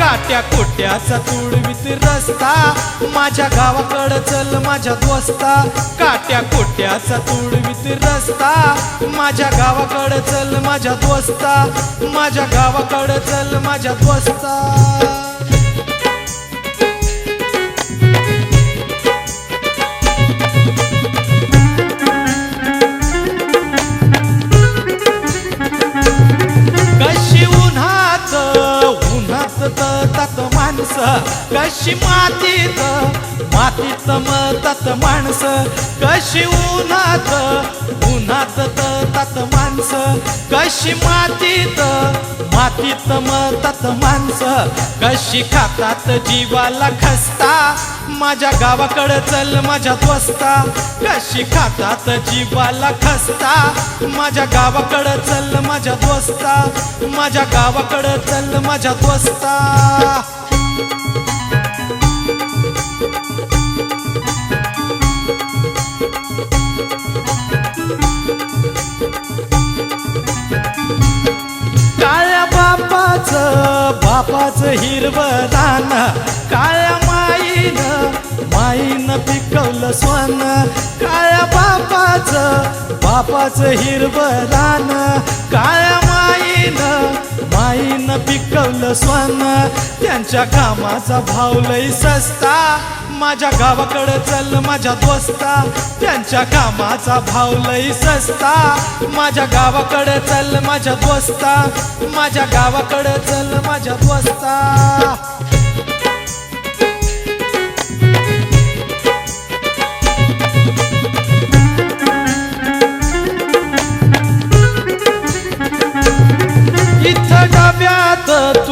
काट्या कोट्याचा तुडवीत रस्ता माझ्या गावाकडं चल माझ्या दोस्ता. काट्या कोट्याचा तुडवीत रस्ता माझ्या गावाकडं चल माझ्या दोस्ता. माझ्या गावाकडं चल माझ्या दोस्ता. उन्हात ततात माणस कशी मातीत मातीत मतात माणसं कशी उन्हात उन्हात ततात माणसं कशी मातीत मातीत मतात माणसं कशी खातात जीवाला खसता माझ्या गावाकडं चल माझ्या दोस्ता कशी खातात जीवाला खसता माझ्या गावाकडं चल माझ्या दोस्ता माझ्या गावाकडं चल माझ्या दोस्ता बापाचं हिरवं रान काळ्या माईन? माईन पिकवलं स्वान. काळ्या बापाचं? बापाचं हिरवं रान काळ्या माईन? माईन पिकवलं स्वान. त्यांच्या कामाचा भाव लई सस्ता. माझ्या गावाकडे चल माझ्या दोस्ता. त्यांच्या कामाचा भाव लई सस्ता. माझ्या गावाकडे चल माझ्या दोस्ता. माझ्या गावाकडे चल माझ्या दोस्ता.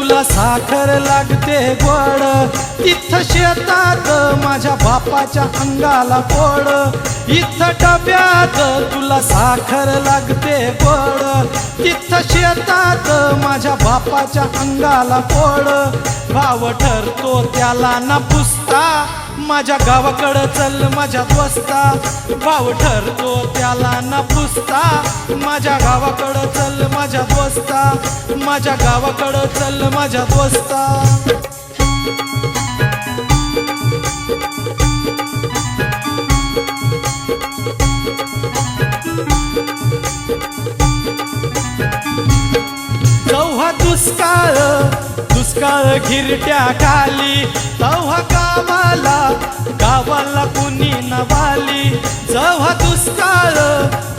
तुला साखर लागते गोड. तिथं शेतात माझ्या बापाच्या अंगाला गोड इथं डब्यात तुला साखर लागते गोड. तिथं शेतात माझ्या बापाच्या अंगाला गोड भाव ठरतो त्याला ना पुसता. माझ्या गावाकडं चल माझ्या दोस्ता. भाव ठरतो त्याला न पुसता. माझ्या गावाकडं चल माझ्या दोस्ता. माझ्या गावाकडं चल माझ्या दोस्ता. you. दुष्काळ घिरट्या खाली. तव्हा कामाला गावाला कुणी नवाली. जव्हा दुष्काळ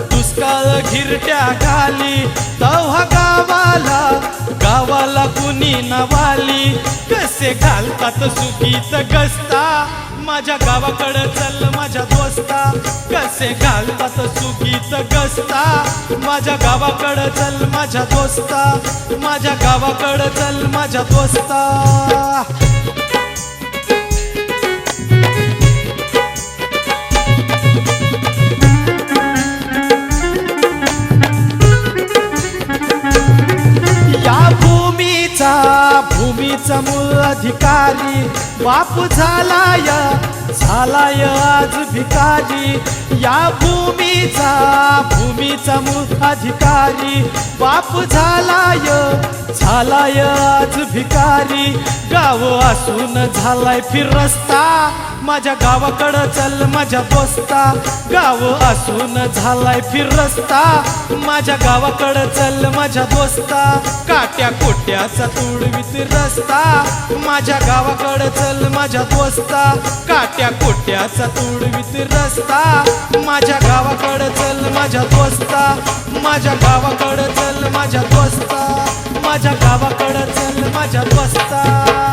दुष्काळ घिरट्या खाली. तव्हा गावाला गावाला कुणी नवाली. कसे घालतात सुखीत गस्ता. माझ्या गावाकडं चल माझ्या दोस्ता. कसे घालतात सुगीत कसता माझ्या गावाकडं चल माझ्या दोस्ता. माझ्या गावाकडं चल माझ्या दोस्ता. भिकारी अधिकारी बाप झालाय झालाय आज भिकारी. या भूमीचा भूमीचा मूळ अधिकारी. बाप झालाय झालाय आज भिकारी. गाव असून झालाय फिरस्ता. माझ्या गावाकडं चल माझ्या दोस्ता गाव असून झालाय फिरस्ता माझ्या गावाकडं चल माझ्या दोस्ता काट्या कोट्याचा तुडवीत रस्ता. माझ्या गावाकडं चल माझ्या दोस्ता काट्या कोट्याचा तुडवीत रस्ता. माझ्या गावाकडं चल माझ्या दोस्ता माझ्या गावाकडं चल माझ्या दोस्ता माझ्या गावाकडं चल माझ्या दोस्ता